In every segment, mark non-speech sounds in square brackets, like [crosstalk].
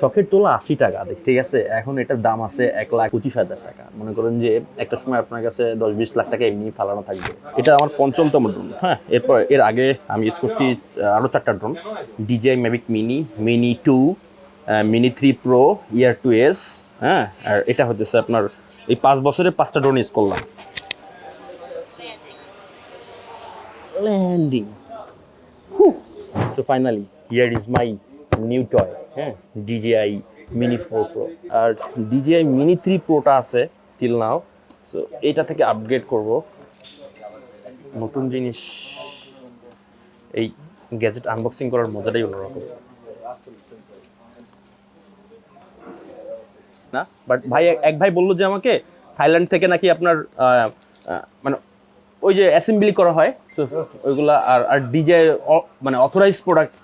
শখের তোলা আশি টাকা ঠিক আছে? এখন এটার দাম আছে এক লাখ পঁচিশ হাজার টাকা। মনে করেন যে একটা সময় আপনার কাছে দশ বিশ লাখ টাকা এমনি ফালানো থাকবে। এটা আমার পঞ্চমতম ড্রোন হ্যাঁ? এরপর এর আগে আমি ইউজ করছি আরও চারটা drone DJI Mavic mini mini two mini three pro air two S হ্যাঁ? আর এটা হতেছে আপনার এই পাঁচ বছরে পাঁচটা ড্রোন ইউজ করলাম। Landing so finally here is my new toy হ্যাঁ ডিজিআই মিনি ফোর প্রো আর ডিজিআই মিনি থ্রি প্রোটা আছে টিল নাও সো এটা থেকে আপগ্রেড করব। নতুন জিনিস, এই গ্যাজেট আনবক্সিং করার মজাটাই অন্যরকম। না? বাট ভাই, এক ভাই বলল যে আমাকে থাইল্যান্ড থেকে নাকি আপনার মানে ওই যে অ্যাসেম্বলি করা হয় তো ওইগুলা আর আর ডিজে মানে অথরাইজ প্রোডাক্ট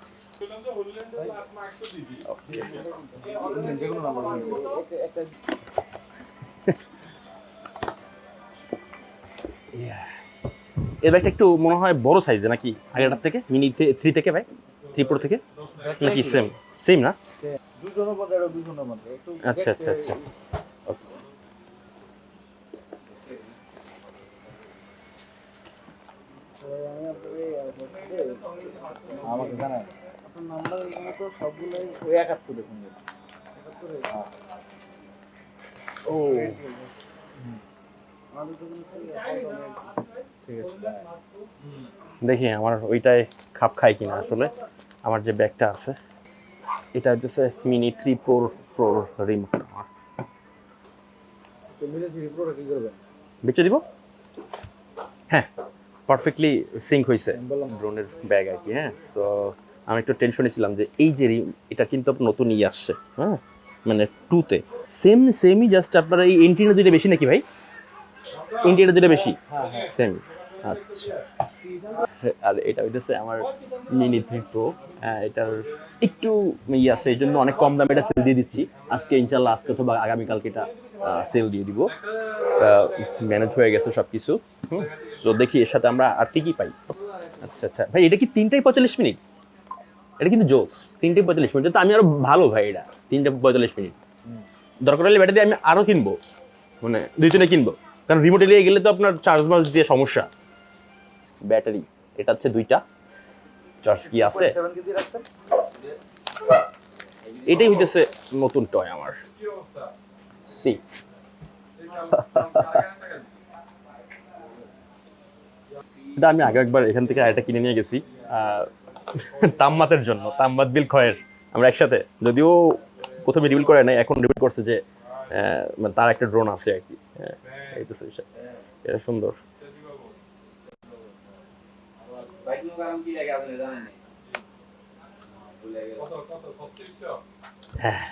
এর ব্যাগটা একটু মনে হয় বড় সাইজে নাকি? আগেরটার থেকে? মিনি থ্রি থেকে ভাই থ্রি প্রো থেকে? নাকি সেম সেম না? আচ্ছা আচ্ছা আচ্ছা। আমাকে জানায়। নাম্বার এগুলো তো সবগুলোই ওই একাত্তরে ফোন একাত্তরে ও আমাদের তো কিন্তু ঠিক দেখি আমার ওইটাই খাপ খায় কিনা আসলে। আমার যে ব্যাগটা আছে এটা হচ্ছে মিনি থ্রি প্রোর প্রোর রিমোট আমার। বেচে দিব? হ্যাঁ পারফেক্টলি সিঙ্ক হয়েছে ড্রোনের ব্যাগ আর কি হ্যাঁ। সো আমি একটু টেনশনে ছিলাম যে এই যে এটা কিন্তু নতুন ইয়ে আসছে হ্যাঁ? মানে টুতে সেম সেমই জাস্ট আপনার এই এন্টিনা দুইটা বেশি নাকি ভাই? এন্টিনা দুইটা বেশি? সেম আচ্ছা। আর এটা হইতেছে আমার মিনি থ্রি প্রো এটার একটু ইয়ে আছে এই জন্য অনেক কম দামে এটা সেল দিয়ে দিচ্ছি। আজকে ইনশাল্লাহ আজকে অথবা আগামীকালকে এটা সেল দিয়ে দিব। ম্যানেজ হয়ে গেছে সব কিছু হুম। তো দেখি এর সাথে আমরা আর কি পাই। আচ্ছা আচ্ছা। ভাই, এটা কি তিনটাই পঁয়তাল্লিশ মিনিট? এটা কিন্তু জোস তিনটে পঁয়তাল্লিশ মিনিট। তো আমি আরও ভালো ভাই এটা। তিনটে পঁয়তাল্লিশ মিনিট। দরকার হলে ব্যাটারি আমি আরও কিনবো। মানে দুই তিনে কিনবো। কারণ রিমোট এলিয়ে গেলে তো আপনার চার্জ মার্জ দিয়ে সমস্যা। ব্যাটারি এটা হচ্ছে দুইটা। চার্জ কি আছে? এটাই হইতেছে নতুন টয় আমার। সি এটা আমি আগে একবার এখান থেকে আরেকটা কিনে নিয়ে গেছি। তাম্মাতের জন্য, তাম্মাত বিল খয়ের। আমরা একসাথে, যদিও প্রথমে রিভিল করে নাই, এখন রিভিল করছে যে মানে তার একটা ড্রোন আছে আর কি। এটা সুন্দর। হ্যাঁ।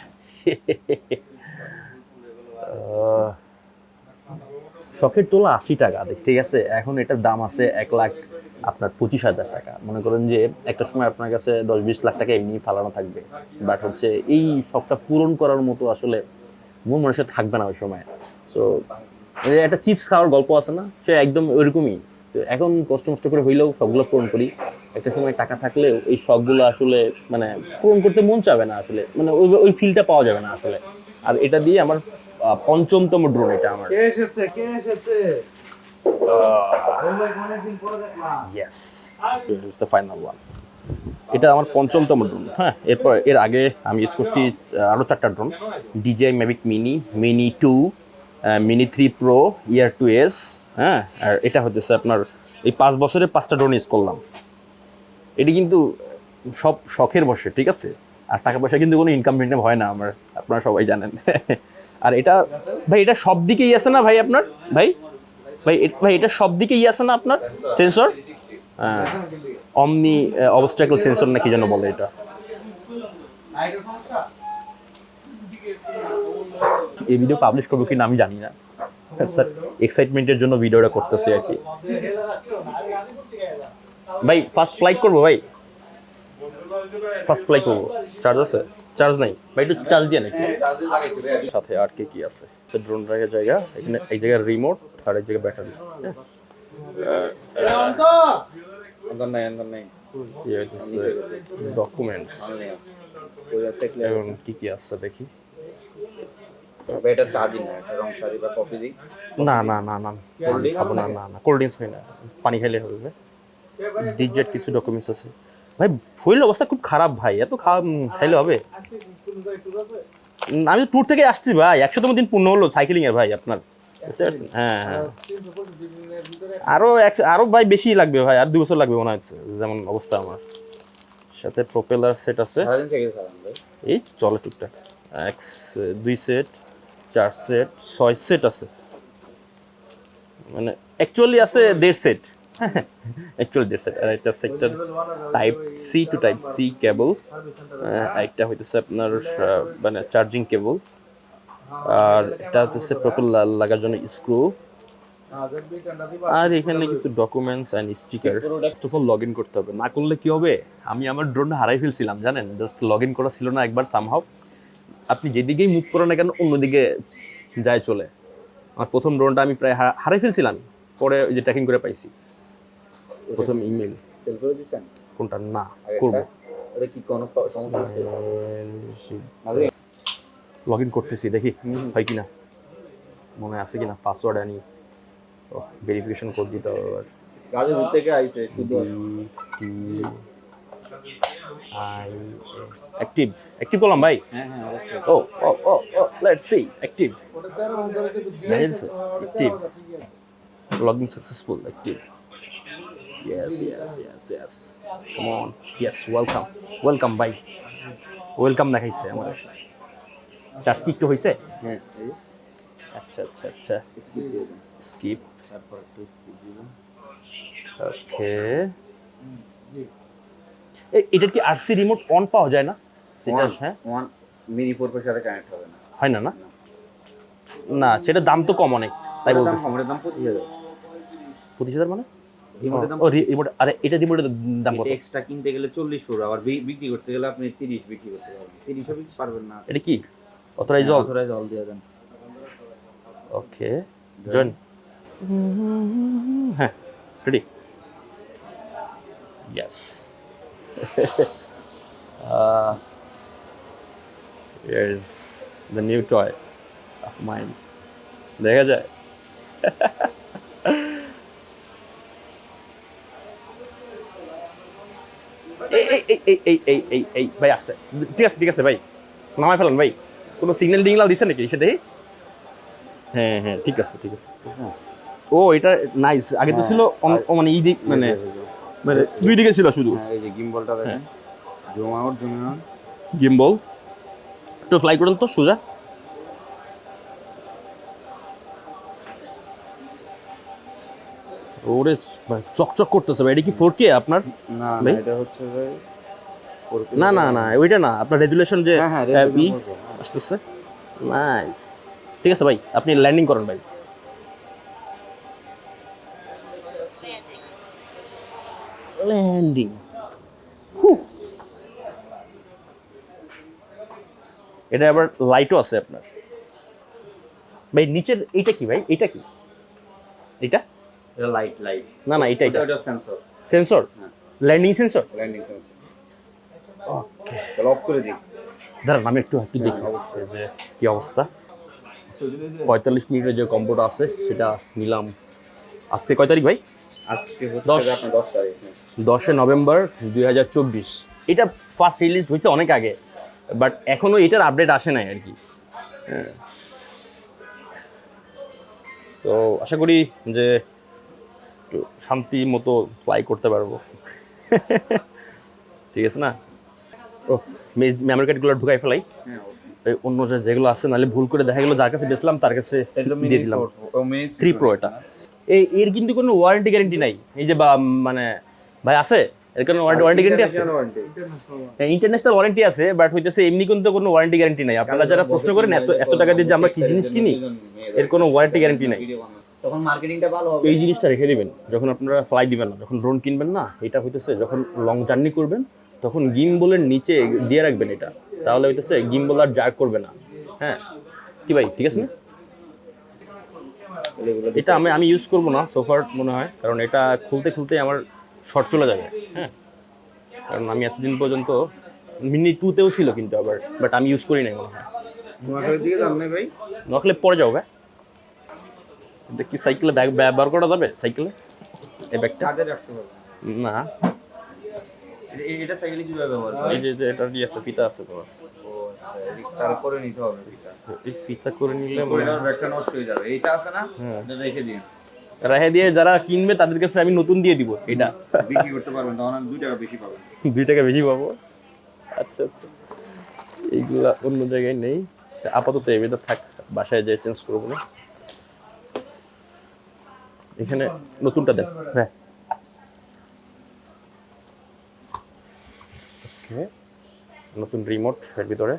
শখের তোলা আশি টাকা ঠিক আছে? এখন এটার দাম আছে এক লাখ আপনার পঁচিশ হাজার টাকা। মনে করেন যে একটা সময় আপনার কাছে দশ বিশ লাখ টাকা এমনি ফালানো থাকবে। বাট হচ্ছে এই শখটা পূরণ করার মতো আসলে মন মানুষের থাকবে না ওই সময়। সো একটা চিপস খাওয়ার গল্প আছে না? সে একদম ওইরকমই। এখন কষ্ট মষ্ট করে হইলেও শখগুলো পূরণ করি। একটা সময় টাকা থাকলেও এই শখগুলো আসলে মানে পূরণ করতে মন চাবে না আসলে। মানে ওই ওই ফিলটা পাওয়া যাবে না আসলে। আর এটা দিয়ে আমার পঞ্চমতম ড্রোন এটা আমার। কে এসেছে? কে এসেছে? Yes is the final one এটা আমার পঞ্চমতম ড্রোন হ্যাঁ এরপর এর আগে আমি ইউজ করছি আরও চারটা drone DJI Mavic mini mini two mini three pro air two S হ্যাঁ আর এটা হতেছে আপনার এই পাঁচ বছরে পাঁচটা ড্রোন ইউজ করলাম। এটি কিন্তু সব শখের বসে ঠিক আছে? আর টাকা পয়সা কিন্তু কোনো ইনকাম টিনকাম হয় না আমার আপনারা সবাই জানেন। [laughs] আর এটা ভাই এটা সব দিকেই আছে না ভাই আপনার? ভাই ভাই ভাই, এটা সব দিকেই আছে না আপনার? সেন্সর হ্যাঁ। অমনি অবস্ট্রাকল সেন্সর না কি যেন বলে এটা? এই ভিডিও পাবলিশ করব কিনা আমি জানি না। স্যার এক্সাইটমেন্টের জন্য ভিডিওটা করতেছি আর কি। ভাই ফার্স্ট ফ্লাইট করব ভাই? ফার্স্ট ফ্লাইট করব। চার্জ আছে? চার্জ নাই। ভাই একটু চার্জ দিয়ে নাকি? সাথে আর কি কি আছে? ড্রোন রাখার জায়গা এখানে এই জায়গায় রিমোট আর এই জায়গায় ব্যাটারি ডকুমেন্টস এবং কি কি আছে দেখি। না বা না না না খাব না না না কোল্ড ড্রিঙ্কস হয় না। পানি খাইলে হবে ডিজেট কিছু ডকুমেন্টস আছে। ভাই ফুয়েল অবস্থা খুব খারাপ ভাই এত খাওয়া খাইলে হবে। আমি তো ট্যুর থেকে আসছি ভাই একশোতম দিন পূর্ণ হলো সাইকেলিং এর ভাই আপনার। হ্যাঁ হ্যাঁ। আরও এক আরও ভাই বেশি লাগবে ভাই আর দু বছর লাগবে মনে হচ্ছে যেমন অবস্থা আমার। সাথে প্রপেলার সেট আছে। এই চলে টুকটাক। এক দুই সেট চার সেট ছয় সেট আছে। মানে অ্যাকচুয়ালি আছে দেড় সেট অ্যাকচুয়ালি দেড় সেট আর একটা sector type C two type C cable একটা হইতেছে আপনার মানে চার্জিং কেবল আর এটা হচ্ছে প্রপেল লাগার জন্য স্ক্রু আর এখানে কিছু documents and sticker first of all log in করতে হবে। না করলে কি হবে? আমি আমার ড্রোনটা হারাই ফেলছিলাম, জানেন? জাস্ট লগ ইন করা ছিল না একবার সামহাও আপনি যেদিকেই মুভ করেন না কেন, অন্যদিকে যায় চলে। আমার প্রথম ড্রোনটা আমি প্রায় হারা- হারাই ফেলছিলাম। পরে ওই যে ট্র্যাকিং করে পাইছি। প্রথম ইমেল সেল করে কোনটা? না? করব। এটা কি কোনো সমস্যা লগ ইন করতেছি দেখি হয় কিনা। মনে আছে কিনা? পাসওয়ার্ড আনি। ও ভেরিফিকেশন কোড দিতে হবে আবার। গাজীপুর থেকে আইছে শুধু আই অ্যাক্টিভ অ্যাক্টিভ করলাম ভাই? হ্যাঁ হ্যাঁ ও ও ও ও let's see active active logging successful active Yes, yes, yes, yes. Come on. Yes, welcome. Welcome, ভাই ওয়েলকাম দেখাইছে আমার চার্জ কি একটু হয়েছে হ্যাঁ আচ্ছা আচ্ছা আচ্ছা। স্কিপ তারপর একটু স্কিপ দিবেন ওকে এটার কি আরসি রিমোট অন পাওয়া যায় না? যেটা হ্যাঁ? one মিনি পোর্পের সাথে কানেক্ট হবে না। হয় না না? না সেটা দাম তো কম অনেক তাই ওটার দাম কম, দাম পঁচিশ হাজার। পঁচিশ হাজার মানে? রিমোটের দাম রিমোট আরে এটা রিমোটের দাম কত? এক্সট্রা কিনতে গেলে চল্লিশ পড়বে আবার বিক্রি করতে গেলে আপনি তিরিশ বিক্রি করতে পারবেন। তিরিশও বিক্রি পারবেন না। এটা কি? অথরাইজ অল অথরাইজ অল দিয়ে দেন। ওকে জয়েন হ্যাঁ ready yes [laughs] here's the new toy of mine. দেখা যায়? [laughs] এই এই এই এই এই এই ভাই আসছে। ঠিক আছে ঠিক আছে ভাই। ভাই। কোনো সিগন্যাল দিছে নাকি সেটাই হ্যাঁ হ্যাঁ ঠিক আছে ঠিক আছে। ও এটা নাইস আগে তো হ্যাঁ, ছিল মানে দিক মানে হ্যাঁ, হ্যাঁ, মানে দুই দিকে ছিল শুধু। এই যে গিম্বলটা দেখেন। Zoom out zoom in gimbal তো ফ্লাই তো সোজা। ওরে চকচক করতেছে ভাই। এটা কি ফোর কে আপনার? না এটা হচ্ছে ভাই না না না ওইটা না। আপনার রেজুলেশন যে হ্যাঁ হ্যাঁ হ্যাঁ। আসতেছে। নাইস ঠিক আছে ভাই আপনি ল্যান্ডিং করেন ভাই। ল্যান্ডিং এটা আবার লাইটও আছে আপনার। ভাই নিচের এইটা কি ভাই? এটা কি? এটা এটা লাইট লাইট না না এটা এটা এটা sensor sensor landing sensor landing sensor okay. Off করে দিই। দাঁড়ান আমি একটু একটু দেখি। যে কি অবস্থা। পঁয়তাল্লিশ মিনিটের যে কম্বোটা আছে সেটা নিলাম। আজকে কয় তারিখ ভাই? আজকে তারিখ। দশে নভেম্বর দুই হাজার চব্বিশ। এটা ফার্স্ট রিলিজ হয়েছে অনেক আগে বাট এখনও এটার আপডেট আসে নাই আর কি। হ্যাঁ। তো আশা করি যে একটু শান্তি মতো ফ্লাই করতে পারব। [laughs] ঠিক আছে না? ও মেমোরি কার্ডগুলো ঢুকাই ফেলাই। হ্যাঁ অন্য যে যেগুলো আছে নাহলে ভুল করে দেখা গেলো যার কাছে বেচলাম তার কাছে দিয়ে দিলাম। থ্রি প্রো এটা। এই এর কিন্তু কোনো ওয়ারেন্টি গ্যারেন্টি নাই। এই যে বা মানে ভাই আছে? এর কোনো ওয়ারেন্টি গ্যারেন্টি আছে? ইন্টারন্যাশনাল ওয়ারেন্টি আছে বাট হইতেছে এমনি কিন্তু কোনো ওয়ারেন্টি গ্যারেন্টি নাই। আপনারা যারা প্রশ্ন করেন এত এত টাকা দিয়ে যে আমরা কি জিনিস কিনি এর কোনো ওয়ারেন্টি গ্যারেন্টি নাই। তখন মার্কেটিংটা ভালো হবে। এই জিনিসটা রেখে দিবেন। যখন আপনারা ফ্লাই দিবেন না যখন ড্রোন কিনবেন না এটা হইতেছে যখন লং জার্নি করবেন তখন গিম্বলের নিচে দিয়ে রাখবেন এটা। তাহলে হইতেছে গিম্বল আর জার্ক করবে না। হ্যাঁ? কি ভাই ঠিক আছে? না এটা আমি আমি ইউজ করব না সোফার মনে হয়। কারণ এটা খুলতে খুলতে আমার শর্ট চলে যাবে। হ্যাঁ? কারণ আমি এতদিন পর্যন্ত মিনি টুতেও ছিল কিন্তু আবার বাট আমি ইউজ করি নাই মনে হয়। নোয়াখালীর দিকে যান না ভাই? নকলে পরে যাও ভাই। এটা কি সাইকেলে ব্যাগ ব্যবহার করা যাবে সাইকেলে? এই ব্যাগটা? না। এটা সাইকেলে কীভাবে ব্যবহার করে এই যে এটা দিয়ে আছে ফিতা আছে তোমার। আচ্ছা তারপরে নিতে হবে এটা এই ফিতা করে নিলে ব্যাগটা নষ্ট হয়ে যাবে। এইটা আছে না? হ্যাঁ। এটা রেখে দিন। রেহে দিয়ে যারা কিনবে তাদের কাছে আমি নতুন দিয়ে দিব এটা। বিক্রি করতে পারবেন তখন দুই টাকা বেশি দুই টাকা বেশি পাবো। আচ্ছা আচ্ছা। এইগুলা অন্য জায়গায় নেই। আপাতত এই বেটা থাক বাসায় যেয়ে চেঞ্জ করব না। এখানে নতুনটা দেন হ্যাঁ। নতুন রিমোট এর ভিতরে।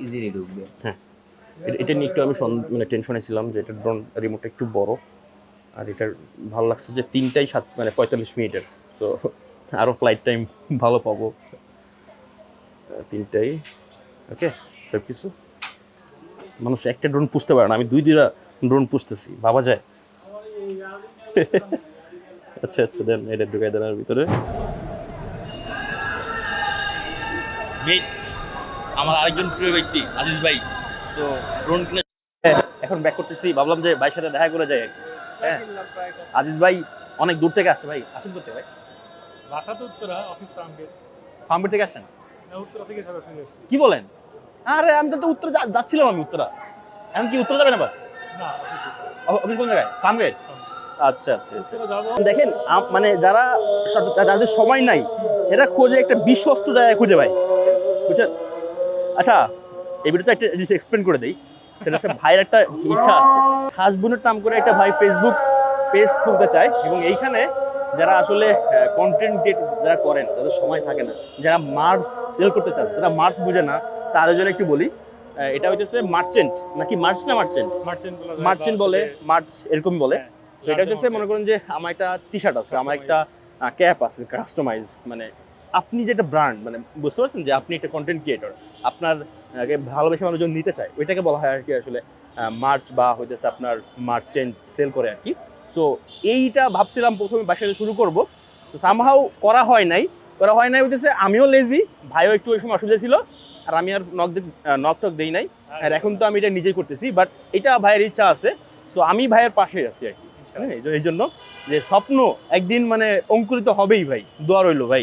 ইজিলি ঢুকবে হ্যাঁ। এটা- নিয়ে একটু আমি মানে টেনশনে ছিলাম যে এটা ড্রোন রিমোটটা একটু বড়। আর এটার ভালো লাগছে যে তিনটাই সাত মানে পঁয়তাল্লিশ মিনিটের। সো আরও ফ্লাইট টাইম ভালো পাবো। তিনটাই। ওকে সব কিছু মানুষ একটা ড্রোন পুষতে পারে না। আমি দুই দুইটা ড্রোন পুষতেছি। ভাবা যায়। [laughs] আচ্ছা আচ্ছা দেন এটা ঢুকাই দেন আর ভিতরে আমার আরেকজন প্রিয় ব্যক্তি আজিজ ভাই। সো ড্রোন কিনে এখন ব্যাক করতেছি। ভাবলাম যে ভাইয়ের সাথে দেখা করে যাই আর কি। হ্যাঁ আজিজ ভাই অনেক দূর থেকে আসে ভাই। আসেন করতে ভাই? বাসা তো উত্তরা অফিস ফার্মগেট ফার্মবেট থেকে আসেন? উত্তরা থেকে কি বলেন? আরে আমি তো উত্তর যাচ্ছিলাম আমি উত্তরা। এখন কি উত্তর যাবেন আবার? না অফিসে কোন জায়গায়? ফার্মগেট আচ্ছা আচ্ছা আচ্ছা। দেখেন মানে যারা যাদের সময় নাই এরা খোঁজে একটা বিশ্বস্ত জায়গায় খুঁজে পায়। বুঝছেন? আচ্ছা এই ভিডিওতে একটা জিনিস এক্সপ্লেন করে দেই। সেটা হচ্ছে ভাইয়ের একটা ইচ্ছা আছে। হাসবুনের নাম করে একটা ভাই ফেসবুক পেজ খুলতে চায় এবং এইখানে যারা আসলে কন্টেন্ট ক্রিয়েট যারা করেন তাদের সময় থাকে না। যারা মার্স সেল করতে চান যারা মার্স বুঝে না তাদের জন্য একটু বলি। এটা হইতেছে মার্চেন্ট নাকি মার্চ না মার্চেন্ট মার্চেন্ট বলে মার্চ এরকমই বলে। হ্যাঁ, এটা হচ্ছে মনে করেন যে আমার একটা টি শার্ট আছে আমার একটা ক্যাপ আছে কাস্টমাইজ মানে আপনি যেটা ব্র্যান্ড মানে বুঝতে পারছেন যে আপনি একটা কন্টেন্ট ক্রিয়েটর আপনার ভালোবেসে মানুষজন নিতে চায় ওইটাকে বলা হয় আর কি আসলে মার্চ বা হইতেছে আপনার মার্চেন্ট সেল করে আর কি সো এইটা ভাবছিলাম প্রথমে বাসায় শুরু করব। তো সামহাও করা হয় নাই করা হয় নাই হইতেছে আমিও লেজি ভাইও একটু ওই সময় অসুবিধা ছিল আর আমি আর নক নক টক দেই নাই। আর এখন তো আমি এটা নিজেই করতেছি বাট এটা ভাইয়ের ইচ্ছা আছে। সো আমি ভাইয়ের পাশে আছি আর কি হ্যাঁ এই জন্য যে স্বপ্ন একদিন মানে অঙ্কুরিত হবেই ভাই দোয়া রইল ভাই.